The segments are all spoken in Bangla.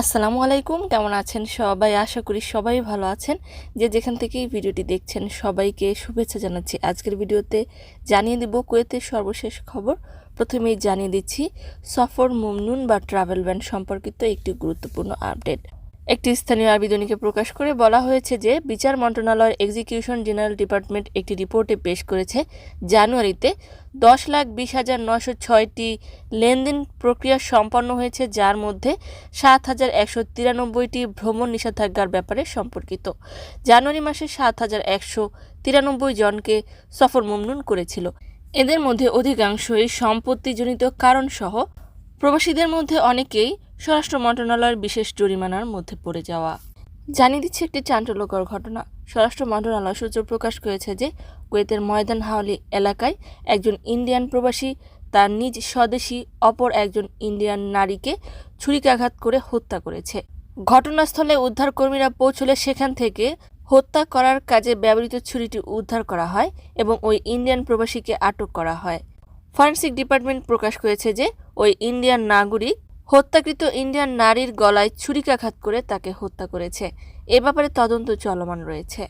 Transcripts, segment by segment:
আসসালামু আলাইকুম, কেমন আছেন সবাই? আশা করি সবাই ভালো আছেন। যে যেখান থেকে এই ভিডিওটি দেখছেন, সবাইকে শুভেচ্ছা জানাচ্ছি। আজকের ভিডিওতে জানিয়ে দিব কুয়েতের সর্বশেষ খবর। প্রথমেই জানিয়ে দিচ্ছি, সফর মুমনুন বা ট্রাভেল ব্যান্ড সম্পর্কিত একটি গুরুত্বপূর্ণ আপডেট। একটি স্থানীয় আবেদনীকে প্রকাশ করে বলা হয়েছে যে বিচার মন্ত্রণালয়ের এক্সিকিউশন জেনারেল ডিপার্টমেন্ট একটি রিপোর্টে পেশ করেছে জানুয়ারিতে দশ লাখ বিশ হাজার নশো ছয়টি লেনদেন প্রক্রিয়া সম্পন্ন হয়েছে, যার মধ্যে সাত হাজার একশো তিরানব্বইটি ভ্রমণ নিষেধাজ্ঞার ব্যাপারে সম্পর্কিত। জানুয়ারি মাসে সাত হাজার একশো তিরানব্বই জনকে সফর মমনুন করেছিল। এদের মধ্যে অধিকাংশই সম্পত্তিজনিত কারণসহ প্রবাসীদের মধ্যে অনেকেই স্বরাষ্ট্র মন্ত্রণালয়ের বিশেষ জরিমানার মধ্যে পড়ে যাওয়া। জানিয়ে দিচ্ছে একটি চাঞ্চল্যকর ঘটনা। স্বরাষ্ট্র মন্ত্রণালয় সূত্র প্রকাশ করেছে যে কুয়েতের ময়দান হাওলি এলাকায় একজন ইন্ডিয়ান প্রবাসী তার নিজ স্বদেশী অপর একজন ইন্ডিয়ান নারীকে ছুরিকাঘাত করে হত্যা করেছে। ঘটনাস্থলে উদ্ধারকর্মীরা পৌঁছলে সেখান থেকে হত্যা করার কাজে ব্যবহৃত ছুরিটি উদ্ধার করা হয় এবং ওই ইন্ডিয়ান প্রবাসীকে আটক করা হয়। ফরেন্সিক ডিপার্টমেন্ট প্রকাশ করেছে যে ওই ইন্ডিয়ান নাগরিক হত্যাকৃত ইন্ডিয়ান নারীর গলায় ছুরিকাঘাত করে তাকে হত্যা করেছে। এ ব্যাপারে তদন্ত চলমান রয়েছে।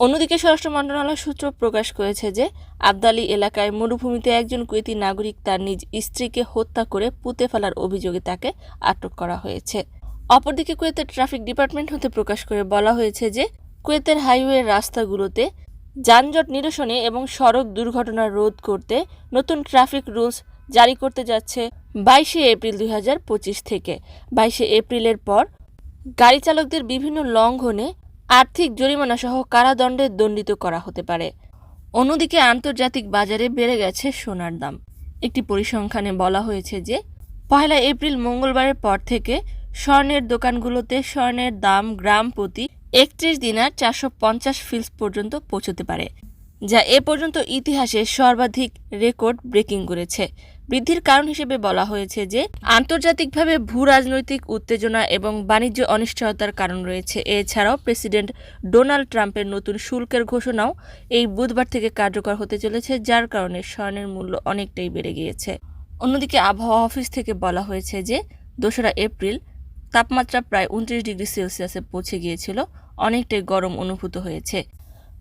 অন্যদিকে স্বরাষ্ট্র মন্ত্রণালয় সূত্র প্রকাশ করেছে যে, আবদালি এলাকায় মরুভূমিতে একজন কুয়েতি নাগরিক তার নিজ স্ত্রীকে হত্যা করে পুঁতে ফেলার অভিযোগে তাকে আটক করা হয়েছে। অপরদিকে কুয়েতের ট্রাফিক ডিপার্টমেন্ট হতে প্রকাশ করে বলা হয়েছে যে, কুয়েতের হাইওয়ে রাস্তাগুলোতে যানজট নিরসনে এবং সড়ক দুর্ঘটনা রোধ করতে নতুন ট্রাফিক রুলস জারি করতে যাচ্ছে বাইশে এপ্রিল দুই হাজার পঁচিশ থেকে। বাইশে এপ্রিলের পর গাড়ি চালকদের বিভিন্ন লঙ্ঘনে আর্থিক জরিমানা সহ কারাদণ্ডে দণ্ডিত করা হতে পারে। অন্যদিকে আন্তর্জাতিক বাজারে বেড়ে গেছে সোনার দাম। একটি পরিসংখ্যানে বলা হয়েছে যে পয়লা এপ্রিল মঙ্গলবারের পর থেকে স্বর্ণের দোকানগুলোতে স্বর্ণের দাম গ্রাম প্রতি একত্রিশ দিনার চারশো পঞ্চাশ ফিলস পর্যন্ত পৌঁছতে পারে, যা এ পর্যন্ত ইতিহাসে সর্বাধিক রেকর্ড ব্রেকিং করেছে। বৃদ্ধির কারণ হিসেবে বলা হয়েছে যে, আন্তর্জাতিকভাবে ভূ রাজনৈতিক উত্তেজনা এবং বাণিজ্য অনিশ্চয়তার কারণ রয়েছে। এছাড়াও প্রেসিডেন্ট ডোনাল্ড ট্রাম্পের নতুন শুল্কের ঘোষণাও এই বুধবার থেকে কার্যকর হতে চলেছে, যার কারণে স্বর্ণের মূল্য অনেকটাই বেড়ে গিয়েছে। অন্যদিকে আবহাওয়া অফিস থেকে বলা হয়েছে যে, দোসরা এপ্রিল তাপমাত্রা প্রায় উনত্রিশ ডিগ্রি সেলসিয়াসে পৌঁছে গিয়েছিল, অনেকটাই গরম অনুভূত হয়েছে।